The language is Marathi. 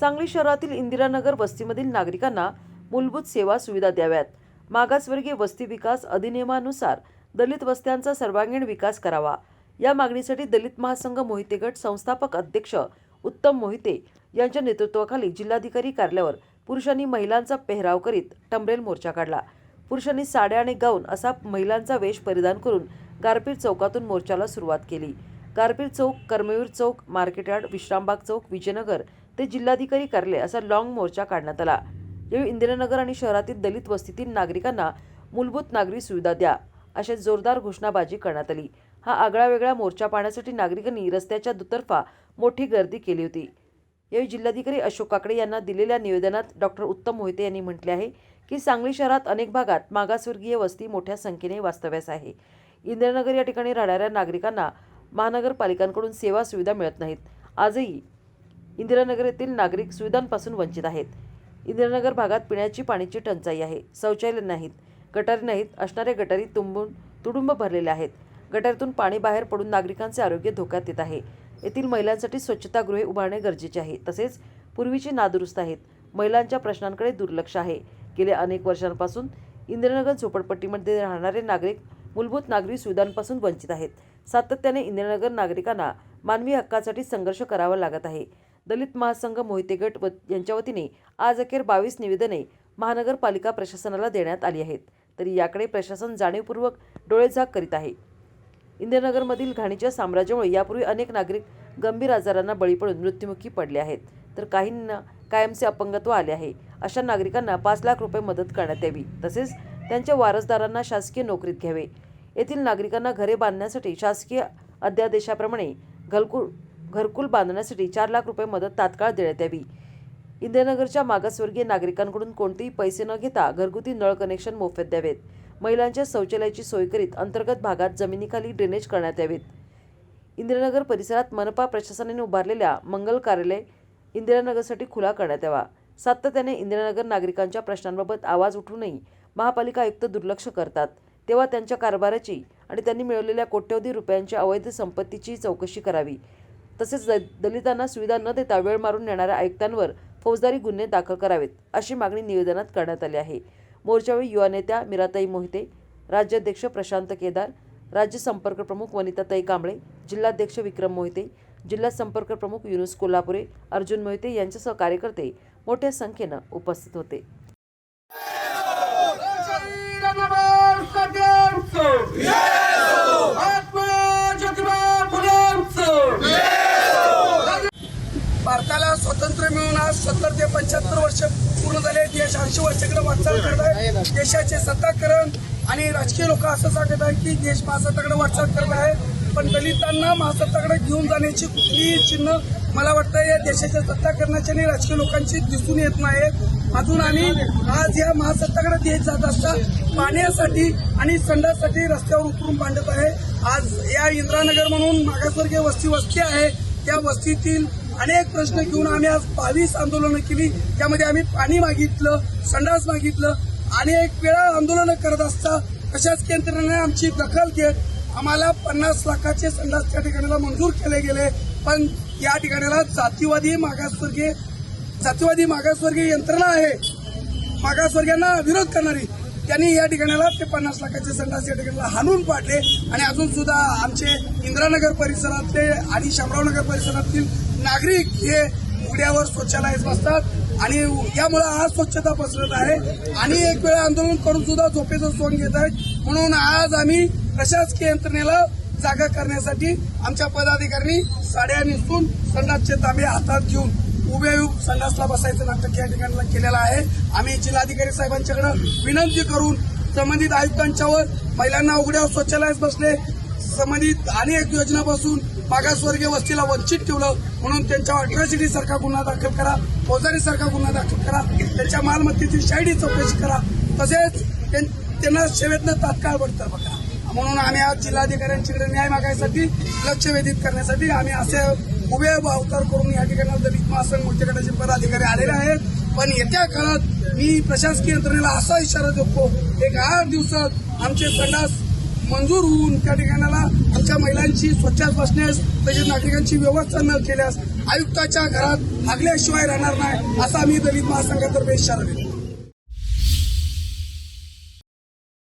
सांगली शहरातील इंदिरानगर वस्तीमधील नागरिकांना मूलभूत सेवा सुविधा द्याव्यात. मागासवर्गीय वस्ती विकास अधिनियमानुसार दलित वस्त्यांचा सर्वांगीण विकास करावा. या मागणीसाठी दलित महासंघ मोहिते गट संस्थापक अध्यक्ष उत्तम मोहिते यांच्या नेतृत्वाखाली जिल्हाधिकारी कार्यालयावर पुरुषांनी महिलांचा पेहराव करीत टंबरेल मोर्चा काढला. पुरुषांनी साड्या आणि गाऊन असा महिलांचा वेश परिधान करून गारपीर चौकातून मोर्चाला सुरुवात केली. गारपीर चौक कर्मवीर चौक मार्केटयार्ड विश्रामबाग चौक विजयनगर ते जिल्हाधिकारी कार्यालय असा लॉंग मोर्चा काढण्यात आला. यावेळी इंदिरानगर आणि शहरातील दलित वस्तीतील नागरिकांना मूलभूत नागरी सुविधा द्या अशा जोरदार घोषणाबाजी करण्यात आली. हा आगळा वेगळा मोर्चा पाहण्यासाठी नागरिकांनी रस्त्याच्या दुतर्फा मोठी गर्दी केली होती. यावेळी जिल्हाधिकारी अशोक काकडे यांना दिलेल्या निवेदनात डॉक्टर उत्तम मोहिते यांनी म्हटले आहे की सांगली शहरात अनेक भागात मागासवर्गीय वस्ती मोठ्या संख्येने वास्तव्यास आहे. इंदिरानगर या ठिकाणी राहणाऱ्या नागरिकांना महानगरपालिकांकडून सेवा सुविधा मिळत नाहीत. आजही इंदिरानगर येथील नागरिक सुविधांपासून वंचित आहेत. इंदिरानगर भागात पिण्याची पाण्याची टंचाई आहे. शौचालय नाहीत. गटारी नाहीत. असणाऱ्या गटारी तुंबून तुडुंब भरलेले आहेत. गटारीतून पाणी बाहेर पडून नागरिकांचे आरोग्य धोक्यात येत आहे. येथील महिलांसाठी स्वच्छतागृहे उभारणे गरजेचे आहे. तसेच पूर्वीची नादुरुस्त आहेत. महिलांच्या प्रश्नांकडे दुर्लक्ष आहे. गेल्या अनेक वर्षांपासून इंदिरानगर झोपडपट्टीमध्ये राहणारे नागरिक मूलभूत नागरी सुविधांपासून वंचित आहेत. सातत्याने इंदिरानगर नागरिकांना मानवी हक्कासाठी संघर्ष करावा लागत आहे. दलित महासंघ मोहिते गट व यांच्या वतीने आज अखेर बावीस निवेदने महानगरपालिका प्रशासनाला देण्यात आली आहेत. तरी याकडे प्रशासन जाणीवपूर्वक डोळेझाक करीत आहे. इंदिरानगरमधील घाणीच्या साम्राज्यामुळे यापूर्वी अनेक नागरिक गंभीर आजारांना बळी पडून मृत्युमुखी पडले आहेत. तर काहींना कायमचे अपंगत्व आले आहे. अशा नागरिकांना पाच लाख रुपये मदत करण्यात यावी. तसेच त्यांच्या वारसदारांना शासकीय नोकरीत घ्यावे. येथील नागरिकांना घरे बांधण्यासाठी शासकीय अध्यादेशाप्रमाणे घरकुल घरकुल बांधण्यासाठी चार लाख रुपये मदत तात्काळ देण्यात यावी. इंदिरानगरच्या मागासवर्गीय नागरिकांकडून कोणतेही पैसे न घेता घरगुती नळ कनेक्शन मोफत द्यावेत. महिलांच्या शौचालयाची सोय करीत अंतर्गत भागात जमिनीखाली ड्रेनेज करण्यात यावेत. इंदिरानगर परिसरात मनपा प्रशासनाने उभारलेल्या मंगल कार्यालय इंदिरानगरसाठी खुला करण्यात यावा. सातत्याने इंदिरानगर नागरिकांच्या प्रश्नांबाबत आवाज उठूनही महापालिका आयुक्त दुर्लक्ष करतात. तेव्हा त्यांच्या कारभाराची आणि त्यांनी मिळवलेल्या कोट्यवधी रुपयांच्या अवैध संपत्तीची चौकशी करावी. तसेच द दलितांना सुविधा न देता वेळ मारून नेणाऱ्या आयुक्तांवर फौजदारी गुन्हे दाखल करावेत अशी मागणी निवेदनात करण्यात आली आहे मोर्चावेळी युवा नेत्या मीराताई मोहिते राज्याध्यक्ष प्रशांत केदार राज्य संपर्क प्रमुख वनिताताई कांबळे जिल्हाध्यक्ष विक्रम मोहिते जिल्हा संपर्क प्रमुख युनुस कोल्हापुरे अर्जुन मोहिते यांच्यासह कार्यकर्ते मोठ्या संख्येनं उपस्थित होते Yeah! सत्तर ते पंच्याहत्तर वर्ष पूर्ण झाले देश ऐंशी वर्षाकडे वाटचाल करत आहे. देशाचे सत्ताकरण आणि राजकीय लोक असं सांगत आहेत की देश महासत्ताकडे वाटचाल करत आहे. पण दलितांना महासत्ताकडे घेऊन जाण्याची कुठलीही चिन्ह मला वाटतं या देशाच्या सत्ताकरणाची आणि राजकीय लोकांची दिसून येत नाही. अजून आम्ही आज या महासत्ताकडे देश जात असता पाण्यासाठी आणि संडासाठी रस्त्यावर उतरून मांडत आहे. आज या इंदिरानगर म्हणून मागासवर्गीय वस्ती वस्ती आहे. त्या वस्तीतील अनेक प्रश्न घेऊन आम्ही आज बावीस आंदोलनं केली. त्यामध्ये आम्ही पाणी मागितलं संडास मागितलं. अनेक वेळा आंदोलनं करत असता प्रशासकीय यंत्रणेने आमची दखल घेत आम्हाला पन्नास लाखाचे संडास त्या ठिकाणाला मंजूर केले गेले. पण या ठिकाणाला जातीवादी मागासवर्गीय जातीवादी मागासवर्गीय यंत्रणा आहे. मागासवर्गीयांना विरोध करणारी त्यांनी या ठिकाणाला ते पन्नास लाखाचे संडास या ठिकाणाला हाणून पाडले. आणि अजून सुद्धा आमचे इंदिरानगर परिसरातले आणि शामरावनगर परिसरातील नागरिक हे उघड्यावर शौचालयात बसतात. आणि यामुळे आज स्वच्छता पसरत आहे. आणि एक वेळा आंदोलन करून सुद्धा झोपेचं सोन घेत आहेत. म्हणून आज आम्ही प्रशासकीय यंत्रणेला जागा करण्यासाठी आमच्या पदाधिकाऱ्यांनी साड्या नेसून संडासचे तांबे हातात घेऊन उभे संडासला बसायचं नाटक या ठिकाणी केलेलं आहे. आम्ही जिल्हाधिकारी साहेबांच्याकडे विनंती करून संबंधित आयुक्तांच्यावर महिलांना उघड्यावर शौचालयात बसले संबंधित अनेक योजनापासून मागासवर्गीय वस्तीला वंचित ठेवलं. म्हणून त्यांच्यावर अट्रॉसिटी सारखा गुन्हा दाखल करा फौजदारी सारखा गुन्हा दाखल करा त्यांच्या मालमत्तेची शाईडी चौकशी करा. तसेच त्यां- त्यांना सेवेतनं तात्काळ बडतर्फ करा. म्हणून आम्ही आज जिल्हाधिकाऱ्यांच्याकडे न्याय मागायसाठी लक्ष वेधित करण्यासाठी आम्ही असे उभे अवतार करून या ठिकाणी दलित महासंघ मोठ्या पदाधिकारी आलेले आहेत. पण येत्या काळात मी प्रशासकीय यंत्रणेला असा इशारा देतो एक आठ दिवसात आमचे संडास मंजूर होऊन त्या ठिकाणाला आमच्या महिलांची स्वच्छता बसण्यास तसेच नागरिकांची व्यवस्था न केल्यास आयुक्ताच्या घरात भागल्याशिवाय राहणार नाही असा मी दलित महासंघातर्फे इशारा देतो.